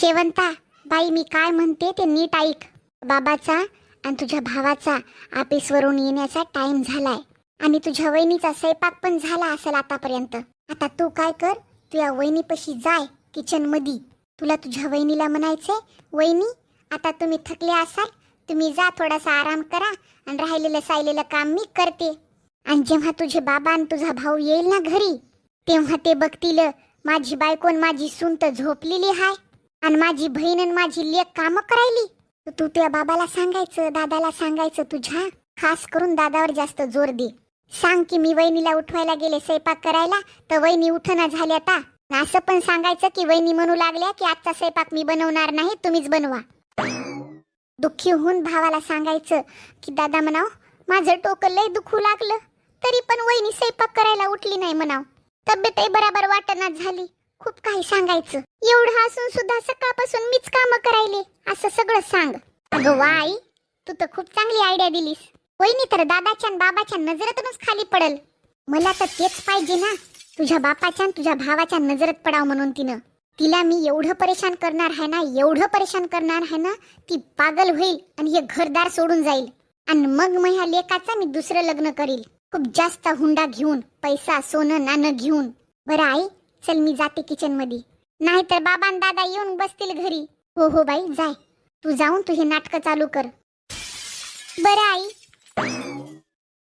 शेवंता बाई मी काय म्हणते ते नीट ऐक. बाबाचा आणि तुझ्या भावाचा ऑफिसवरून येण्याचा टाइम झालाय. आणि तुझ्या वहिनीचा स्वयंपाक पण झाला असेल आतापर्यंत. आता तू काय कर? तुझ्या वहिनीपाशी जाय किचनमध्ये तुला तुझ्या वहिनीला म्हणायचंय वहिनी आता तुम्ही थकले असाल तुम्ही जा थोडासा आराम करा आणि राहिलेलं सायलेलं काम मी करते. आणि जेव्हा तुझे बाबा आणि तुझा भाऊ येईल ना घरी तेव्हा ते बघतील माझी बायकोन माझी सून तर झोपलेली हाय. आणि माझी बहीण आणि माझी लेक काम करायली. तर तू त्या बाबाला सांगायचं दादाला सांगायचं तुझ्या. खास करून दादावर जास्त जोर दे. सांग की मी वहिनीला उठवायला गेले स्वयंपाक करायला तर वहिनी उठना झाल्या आता. असं पण सांगायचं की वहिनी म्हणू लागल्या की आजचा स्वयंपाक मी बनवणार नाही तुम्हीच बनवा. दुःखी होऊन भावाला सांगायचं की दादा म्हणाव माझं टोकं लय दुखू लागलं. तरी पण वहिनी स्वयंपाक करायला उठली नाही म्हणाव. तब्येतही बराबर वाटना झाली. खूप काही सांगायचं. एवढं असून सुद्धा सकाळपासून मीच काम करायले. असं सगळं सांग. अगं वा तू तर खूप चांगली आयडिया दिलीस. वहिनी तर दादाच्या बाबाच्या नजरेतूनच खाली पडल. मला तर तेच पाहिजे ना. तुझ्या बापाच्या तुझ्या भावाच्या नजरेत पडाव म्हणून तिनं. तिला मी एवढं परेशान करणार आहे ना एवढं परेशान करणार आहे ना ती पागल होईल आणि हे घरदार सोडून जाईल. आणि मग मग ह्या लेकाचं मी दुसरं लग्न करील. खूप जास्त हुंडा घेऊन पैसा सोनं नाणं घेऊन. बरं आई चल मी जाते किचनमध्ये नाहीतर बाबा आणि दादा येऊन बसतील घरी. हो हो बाई जाय. तू जाऊन तू हे नाटक चालू कर. बरं आई.